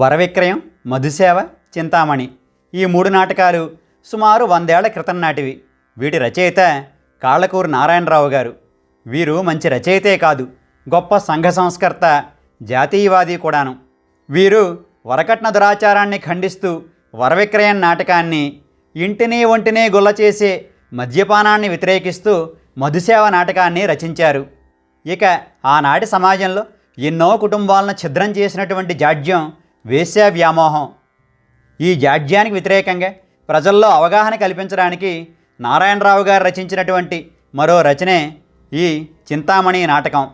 వరవిక్రయం మధుసేవ చింతామణి ఈ మూడు నాటకాలు సుమారు వందేళ్ళ క్రితం నాటివి. వీటి రచయిత కాళ్ళకూరు నారాయణరావు గారు. వీరు మంచి రచయితే కాదు గొప్ప సంఘ సంస్కర్త జాతీయవాది కూడాను. వీరు వరకట్న దురాచారాన్ని ఖండిస్తూ వరవిక్రయం నాటకాన్ని ఇంటిని ఒంటిని గుల్ల చేసే మద్యపానాన్ని వ్యతిరేకిస్తూ మధుసేవ నాటకాన్ని రచించారు. ఇక ఆనాటి సమాజంలో ఎన్నో కుటుంబాలను ఛిద్రం చేసినటువంటి జాడ్యం వేశ్యా వ్యామోహం. ఈ జాడ్యానికి వ్యతిరేకంగా ప్రజల్లో అవగాహన కల్పించడానికి నారాయణరావు గారు రచించినటువంటి మరో రచనే ఈ చింతామణి నాటకం.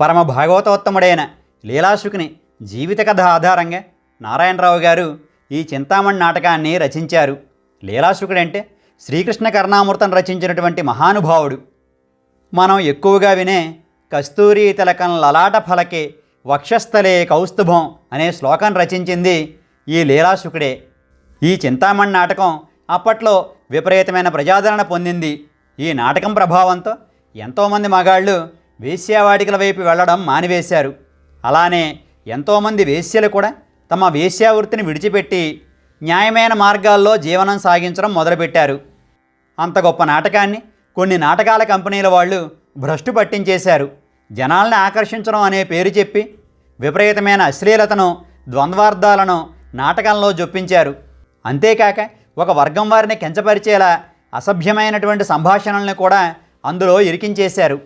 పరమ భాగవతోత్తముడైన లీలాశుకుని జీవిత కథ ఆధారంగా నారాయణరావు గారు ఈ చింతామణి నాటకాన్ని రచించారు. లీలాశుకుడంటే శ్రీకృష్ణ కర్ణామృతం రచించినటువంటి మహానుభావుడు. మనం ఎక్కువగా వినే కస్తూరి తిలకం లలాట ఫలకే వక్షస్థలే కౌస్తుభం అనే శ్లోకం రచించింది ఈ లీలాశుకుడే. ఈ చింతామణి నాటకం అప్పట్లో విపరీతమైన ప్రజాదరణ పొందింది. ఈ నాటకం ప్రభావంతో ఎంతోమంది మగాళ్ళు వేశ్యావాటికల వైపు వెళ్ళడం మానివేశారు. అలానే ఎంతోమంది వేశ్యలు కూడా తమ వేశ్యావృత్తిని విడిచిపెట్టి న్యాయమైన మార్గాల్లో జీవనం సాగించడం మొదలుపెట్టారు. అంత గొప్ప నాటకాన్ని కొన్ని నాటకాల కంపెనీల వాళ్ళు భ్రష్టు పట్టించేశారు. జనాల్ని ఆకర్షించడం అనే పేరు చెప్పి విపరీతమైన అశ్లీలతను ద్వంద్వార్థాలను నాటకంలో జొప్పించారు. అంతేకాక ఒక వర్గం వారిని కించపరిచేలా అసభ్యమైనటువంటి సంభాషణల్ని కూడా అందులో ఇరికించేశారు.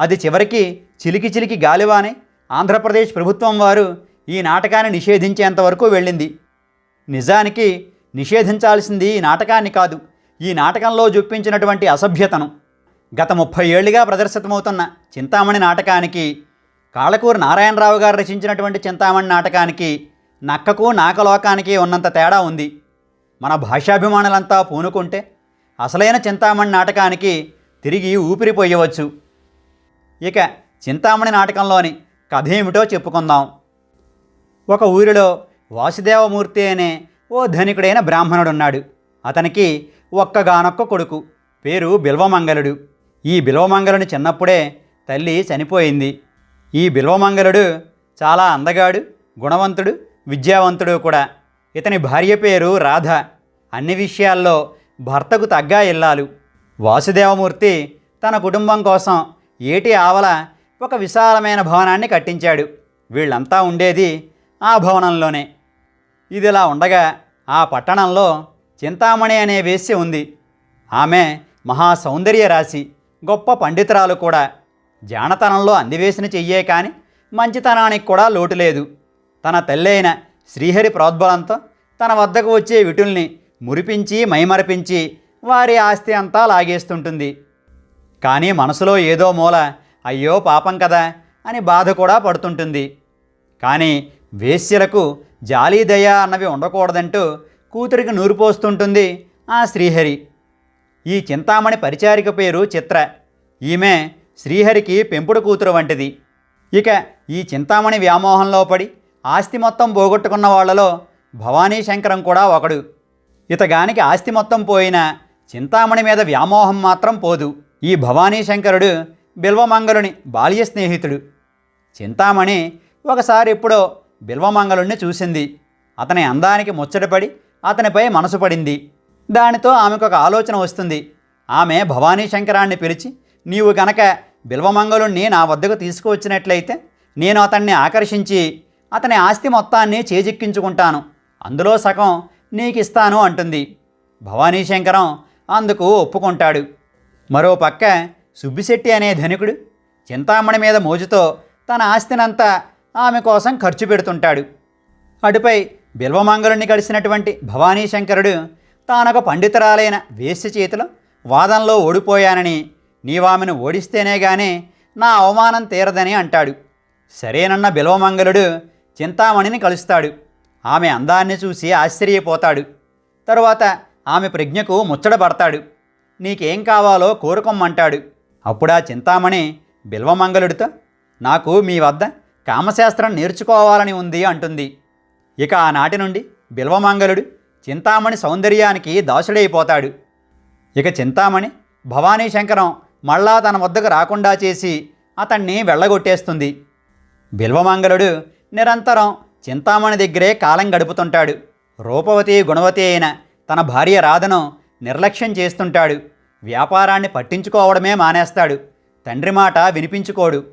అది చివరికి చిలికి చిలికి గాలివాని ఆంధ్రప్రదేశ్ ప్రభుత్వం వారు ఈ నాటకాన్ని నిషేధించేంత వరకు వెళ్ళింది. నిజానికి నిషేధించాల్సింది ఈ నాటకాన్ని కాదు ఈ నాటకంలో చూపించినటువంటి అసభ్యతను. గత ముప్పై ఏళ్ళుగా ప్రదర్శితమవుతున్న చింతామణి నాటకానికి కాళకూరు నారాయణరావు గారు రచించినటువంటి చింతామణి నాటకానికి నక్కకు నాకలోకానికి ఉన్నంత తేడా ఉంది. మన భాషాభిమానులంతా పూనుకుంటే అసలైన చింతామణి నాటకానికి తిరిగి ఊపిరిపోయవచ్చు ఇక చింతామణి నాటకంలోని కథ ఏమిటో చెప్పుకుందాం. ఒక ఊరిలో వాసుదేవమూర్తి అనే ఓ ధనికుడైన బ్రాహ్మణుడున్నాడు. అతనికి ఒక్కగానొక్క కొడుకు పేరు బిల్వమంగళుడు. ఈ బిల్వమంగళుని చిన్నప్పుడే తల్లి చనిపోయింది. ఈ బిల్వమంగళుడు చాలా అందగాడు గుణవంతుడు విద్యావంతుడు కూడా. ఇతని భార్య పేరు రాధ. అన్ని విషయాల్లో భర్తకు తగ్గా ఇల్లాలు. వాసుదేవమూర్తి తన కుటుంబం కోసం ఏటి ఆవల ఒక విశాలమైన భవనాన్ని కట్టించాడు. వీళ్ళంతా ఉండేది ఆ భవనంలోనే. ఇదిలా ఉండగా ఆ పట్టణంలో చింతామణి అనే వేశ్య ఉంది. ఆమె మహా సౌందర్య రాశి గొప్ప పండితురాలు కూడా. జానతనంలో అందివేసిన చెయ్యే కాని మంచితనానికి కూడా లోటు లేదు. తన తల్లైన శ్రీహరి ప్రోద్బలంతో తన వద్దకు వచ్చే విటుల్ని మురిపించి మైమరపించి వారి ఆస్తి అంతా లాగేస్తుంటుంది. కానీ మనసులో ఏదో మూల అయ్యో పాపం కదా అని బాధ కూడా పడుతుంటుంది. కానీ వేశ్యలకు జాలి దయ అన్నవి ఉండకూడదంటూ కూతురికి నూరిపోస్తుంటుంది ఆ శ్రీహరి. ఈ చింతామణి పరిచారిక పేరు చిత్ర. ఈమె శ్రీహరికి పెంపుడు కూతురు వంటిది. ఇక ఈ చింతామణి వ్యామోహంలో పడి ఆస్తి మొత్తం పోగొట్టుకున్న వాళ్ళలో భవానీ శంకరం కూడా ఒకడు. ఇతగానికి ఆస్తి మొత్తం పోయినా చింతామణి మీద వ్యామోహం మాత్రం పోదు. ఈ భవానీ శంకరుడు బిల్వమంగళుని బాల్య స్నేహితుడు. చింతామణి ఒకసారి ఎప్పుడో బిల్వమంగళుణ్ణి చూసింది. అతని అందానికి ముచ్చటపడి అతనిపై మనసు పడింది. దానితో ఆమెకు ఒక ఆలోచన వస్తుంది. ఆమె భవానీ శంకరాన్ని పిలిచి నీవు గనక బిల్వమంగళుణ్ణి నా వద్దకు తీసుకువచ్చినట్లయితే నేను అతన్ని ఆకర్షించి అతని ఆస్తి మొత్తాన్ని చేజిక్కించుకుంటాను. అందులో సగం నీకు ఇస్తాను అంటుంది. భవానీ శంకరం అందుకు ఒప్పుకుంటాడు. మరో పక్క సుబ్బిశెట్టి అనే ధనికుడు చింతామణి మీద మోజుతో తన ఆస్తినంతా ఆమె కోసం ఖర్చు పెడుతుంటాడు. అటుపై బిల్వమంగళుణ్ణి కలిసినటువంటి భవానీ శంకరుడు తానొక పండితురాలైన వేశ్య చేతిలో వాదంలో ఓడిపోయానని నీవామెను ఓడిస్తేనే గానీ నా అవమానం తీరదని అంటాడు. సరేనన్న బిల్వమంగళుడు చింతామణిని కలుస్తాడు. ఆమె అందాన్ని చూసి ఆశ్చర్యపోతాడు. తరువాత ఆమె ప్రజ్ఞకు ముచ్చటపడతాడు నీకేం కావాలో కోరుకోమ్మంటాడు. అప్పుడా చింతామణి బిల్వమంగళుడితో నాకు మీ వద్ద కామశాస్త్రం నేర్చుకోవాలని ఉంది అంటుంది. ఇక ఆనాటి నుండి బిల్వమంగళుడు చింతామణి సౌందర్యానికి దాసుడైపోతాడు. ఇక చింతామణి భవానీ శంకరం మళ్ళా తన వద్దకు రాకుండా చేసి అతన్ని వెళ్ళగొట్టేస్తుంది. బిల్వమంగళుడు నిరంతరం చింతామణి దగ్గరే కాలం గడుపుతుంటాడు. రూపవతి గుణవతి అయిన తన భార్య రాధను నిర్లక్ష్యం చేస్తుంటాడు. వ్యాపారాన్ని పట్టించుకోవడమే మానేస్తాడు. తండ్రి మాట వినిపించుకోడు.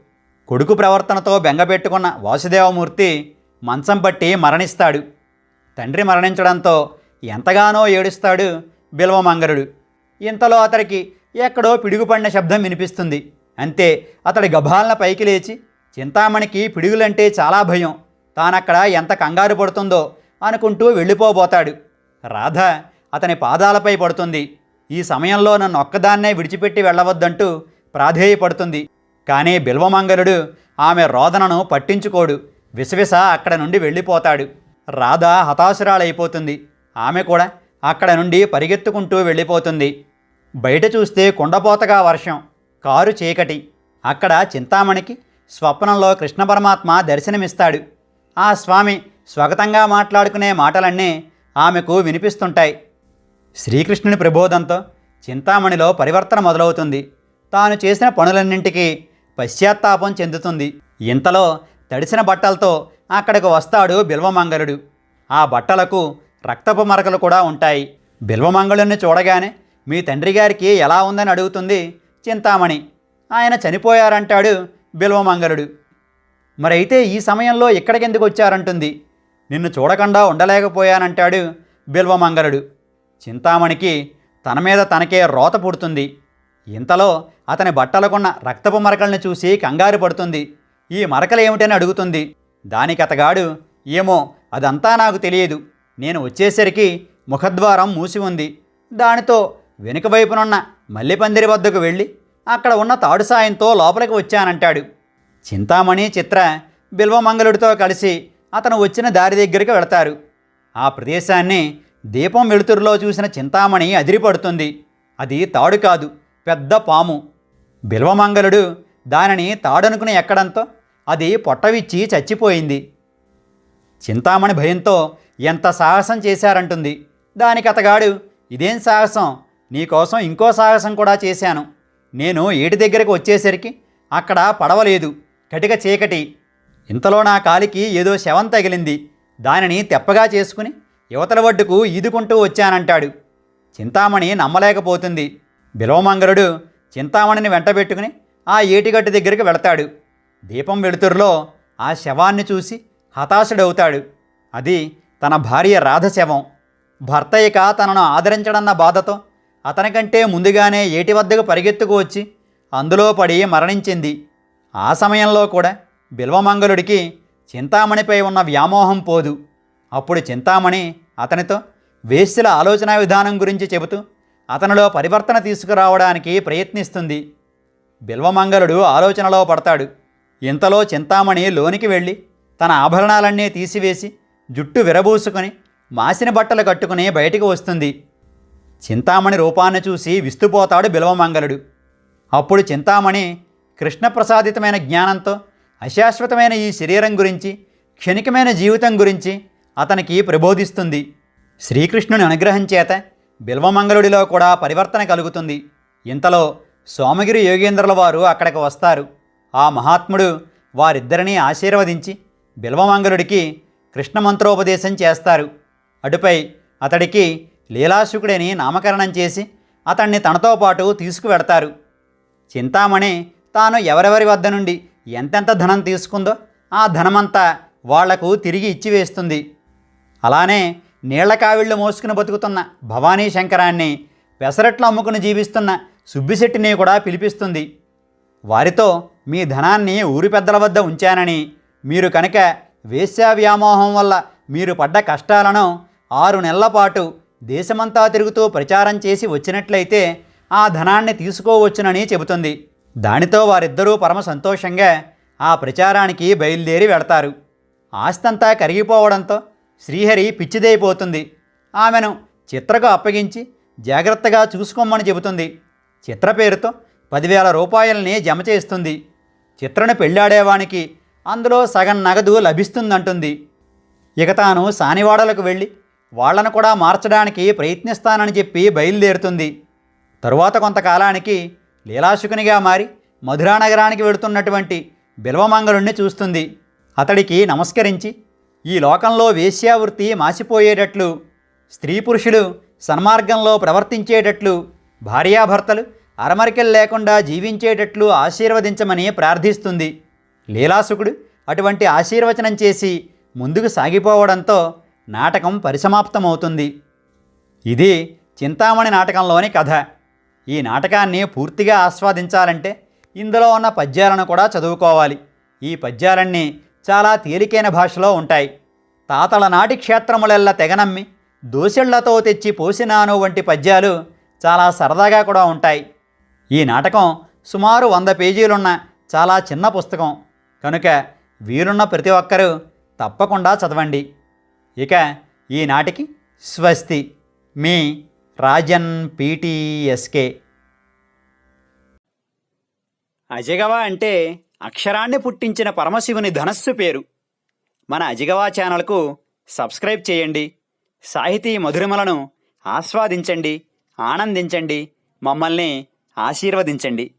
కొడుకు ప్రవర్తనతో బెంగపెట్టుకున్న వాసుదేవమూర్తి మంచం పట్టి మరణిస్తాడు. తండ్రి మరణించడంతో ఎంతగానో ఏడుస్తాడు బిల్వమంగరుడు. ఇంతలో అతడికి ఎక్కడో పిడుగుపడిన శబ్దం వినిపిస్తుంది. అంతే అతడి గభాలన పైకి లేచి చింతామణికి పిడుగులంటే చాలా భయం. తానక్కడ ఎంత కంగారు పడుతుందో అనుకుంటూ వెళ్ళిపోబోతాడు. రాధ అతని పాదాలపై పడుతుంది. ఈ సమయంలో నన్ను ఒక్కదాన్నే విడిచిపెట్టి వెళ్ళవద్దంటూ ప్రాధేయపడుతుంది. కానీ బిల్వమంగరుడు ఆమె రోదనను పట్టించుకోడు. విసవిస అక్కడ నుండి వెళ్ళిపోతాడు. రాధ హతాశురాలైపోతుంది. ఆమె కూడా అక్కడ నుండి పరిగెత్తుకుంటూ వెళ్ళిపోతుంది. బయట చూస్తే కుండపోతగా వర్షం కారు చీకటి. అక్కడ చింతామణికి స్వప్నంలో కృష్ణ పరమాత్మ దర్శనమిస్తాడు. ఆ స్వామి స్వాగతంగా మాట్లాడుకునే మాటలన్నీ ఆమెకు వినిపిస్తుంటాయి. శ్రీకృష్ణుని ప్రబోధంతో చింతామణిలో పరివర్తన మొదలవుతుంది. తాను చేసిన పనులన్నింటికీ పశ్చాత్తాపం చెందుతుంది. ఇంతలో తడిసిన బట్టలతో అక్కడికి వస్తాడు బిల్వమంగళుడు. ఆ బట్టలకు రక్తపు మరకలు కూడా ఉంటాయి. బిల్వమంగళుణ్ణి చూడగానే మీ తండ్రి గారికి ఎలా ఉందని అడుగుతుంది చింతామణి. ఆయన చనిపోయారంటాడు బిల్వమంగళుడు. మరైతే ఈ సమయంలో ఇక్కడికెందుకు వచ్చారంటుంది? నిన్ను చూడకుండా ఉండలేకపోయానంటాడు బిల్వమంగళుడు. చింతామణికి తన మీద తనకే రోత పుడుతుంది. ఇంతలో అతని బట్టలకున్న రక్తపు మరకల్ని చూసి కంగారు పడుతుంది. ఈ మరకలు ఏమిటని అడుగుతుంది. దానికి అతగాడు ఏమో అదంతా నాకు తెలియదు. నేను వచ్చేసరికి ముఖద్వారం మూసి ఉంది. దానితో వెనుక వైపునున్న మల్లెపందిరి వద్దకు వెళ్ళి అక్కడ ఉన్న తాడు సాయంతో లోపలికి వచ్చానంటాడు. చింతామణి చిత్ర బిల్వమంగళుడితో కలిసి అతను వచ్చిన దారి దగ్గరికి వెళతారు. ఆ ప్రదేశాన్ని దీపం వెలుతురులో చూసిన చింతామణి అదిరిపడుతుంది. అది తాడు కాదు పెద్ద పాము. బిల్వమంగళుడు దానిని తాడనుకుని ఎక్కడంతో అది పొట్టవిచ్చి చచ్చిపోయింది. చింతామణి భయంతో ఎంత సాహసం చేశారంటుంది. దానికి అతగాడు ఇదేం సాహసం? నీకోసం ఇంకో సాహసం కూడా చేశాను. నేను ఏటి దగ్గరకు వచ్చేసరికి అక్కడ పడవలేదు. కటిక చీకటి. ఇంతలో నా కాలికి ఏదో శవం తగిలింది. దానిని తెప్పగా చేసుకుని యువతల ఒడ్డుకు ఈదుకుంటూ వచ్చానంటాడు. చింతామణి నమ్మలేకపోతుంది. బిలోమంగరుడు చింతామణిని వెంటబెట్టుకుని ఆ ఏటిగట్టు దగ్గరికి వెళతాడు. దీపం వెలుతురులో ఆ శవాన్ని చూసి హతాశుడవుతాడు. అది తన భార్య రాధశవం. భర్తయ్యక భర్త ఇక తనను ఆదరించడన్న బాధతో అతనికంటే ముందుగానే ఏటి వద్దకు పరిగెత్తుకు వచ్చి అందులో పడి మరణించింది. ఆ సమయంలో కూడా బిల్వమంగళుడికి చింతామణిపై ఉన్న వ్యామోహం పోదు. అప్పుడు చింతామణి అతనితో వేశ్యల ఆలోచనా విధానం గురించి చెబుతూ అతనిలో పరివర్తన తీసుకురావడానికి ప్రయత్నిస్తుంది. బిల్వమంగళుడు ఆలోచనలో పడతాడు. ఇంతలో చింతామణి లోనికి వెళ్ళి తన ఆభరణాలన్నీ తీసివేసి జుట్టు విరబూసుకొని మాసిన బట్టలు కట్టుకుని బయటికి వస్తుంది. చింతామణి రూపాన్ని చూసి విస్తుపోతాడు బిల్వమంగళుడు. అప్పుడు చింతామణి కృష్ణప్రసాదితమైన జ్ఞానంతో అశాశ్వతమైన ఈ శరీరం గురించి క్షణికమైన జీవితం గురించి అతనికి ప్రబోధిస్తుంది. శ్రీకృష్ణుని అనుగ్రహం చేత బిల్వమంగళుడిలో కూడా పరివర్తన కలుగుతుంది. ఇంతలో సోమగిరి యోగేంద్రుల వారు అక్కడికి వస్తారు. ఆ మహాత్ముడు వారిద్దరినీ ఆశీర్వదించి బిల్వమంగళుడికి కృష్ణమంత్రోపదేశం చేస్తారు. అటుపై అతడికి లీలాశుకుడిని నామకరణం చేసి అతన్ని తనతో పాటు తీసుకువెడతారు. చింతామణి తాను ఎవరెవరి వద్ద నుండి ఎంతెంత ధనం తీసుకుందో ఆ ధనమంతా వాళ్ళకు తిరిగి ఇచ్చివేస్తుంది అలానే నీళ్ళ కావిళ్ళు మోసుకుని బతుకుతున్న భవానీ శంకరాన్ని పెసరట్లు అమ్ముకుని జీవిస్తున్న సుబ్బిశెట్టిని కూడా పిలిపిస్తుంది. వారితో మీ ధనాన్ని ఊరి పెద్దల వద్ద ఉంచానని మీరు కనుక వేశ్యా వ్యామోహం వల్ల మీరు పడ్డ కష్టాలను ఆరు నెలల పాటు దేశమంతా తిరుగుతూ ప్రచారం చేసి వచ్చినట్లయితే ఆ ధనాన్ని తీసుకోవచ్చునని చెబుతుంది. దానితో వారిద్దరూ పరమ సంతోషంగా ఆ ప్రచారానికి బయలుదేరి వెడతారు ఆస్తంతా కరిగిపోవడంతో శ్రీహరి పిచ్చిదైపోతుంది. ఆమెను చిత్రకు అప్పగించి జాగ్రత్తగా చూసుకోమని చెబుతుంది. చిత్ర పేరుతో పదివేల రూపాయలని జమ చేస్తుంది. చిత్రను పెళ్ళాడేవానికి అందులో సగం నగదు లభిస్తుందంటుంది. ఇక తాను సానివాడలకు వెళ్ళి వాళ్ళను కూడా మార్చడానికి ప్రయత్నిస్తానని చెప్పి బయలుదేరుతుంది. తరువాత కొంతకాలానికి లీలాశుకునిగా మారి మధురా నగరానికి వెళుతున్నటువంటి బిల్వమంగళుణ్ణి చూస్తుంది. అతడికి నమస్కరించి ఈ లోకంలో వేశ్యావృత్తి మాసిపోయేటట్లు స్త్రీ పురుషులు సన్మార్గంలో ప్రవర్తించేటట్లు భార్యాభర్తలు అరమరికలు లేకుండా జీవించేటట్లు ఆశీర్వదించమని ప్రార్థిస్తుంది. లీలాసుకుడు అటువంటి ఆశీర్వచనం చేసి ముందుకు సాగిపోవడంతో నాటకం పరిసమాప్తమవుతుంది. ఇది చింతామణి నాటకంలోని కథ. ఈ నాటకాన్ని పూర్తిగా ఆస్వాదించాలంటే ఇందులో ఉన్న పద్యాలను కూడా చదువుకోవాలి. ఈ పద్యాలన్నీ చాలా తేలికైన భాషలో ఉంటాయి. తాతల నాటి క్షేత్రములెల్ల తెగనమ్మి దోసెళ్ళతో తెచ్చి పోసినాను వంటి పద్యాలు చాలా సరదాగా కూడా ఉంటాయి. ఈ నాటకం సుమారు వంద పేజీలున్న చాలా చిన్న పుస్తకం. కనుక వీరున్న ప్రతి ఒక్కరూ తప్పకుండా చదవండి. ఇక ఈనాటికి స్వస్తి. మీ రాజన్ పీటీఎస్కే. అజగవ అంటే అక్షరాన్ని పుట్టించిన పరమశివుని ధనస్సు పేరు. మన అజిగవా ఛానల్కు సబ్స్క్రైబ్ చేయండి. సాహితీ మధురిమలను ఆస్వాదించండి ఆనందించండి మమ్మల్ని ఆశీర్వదించండి.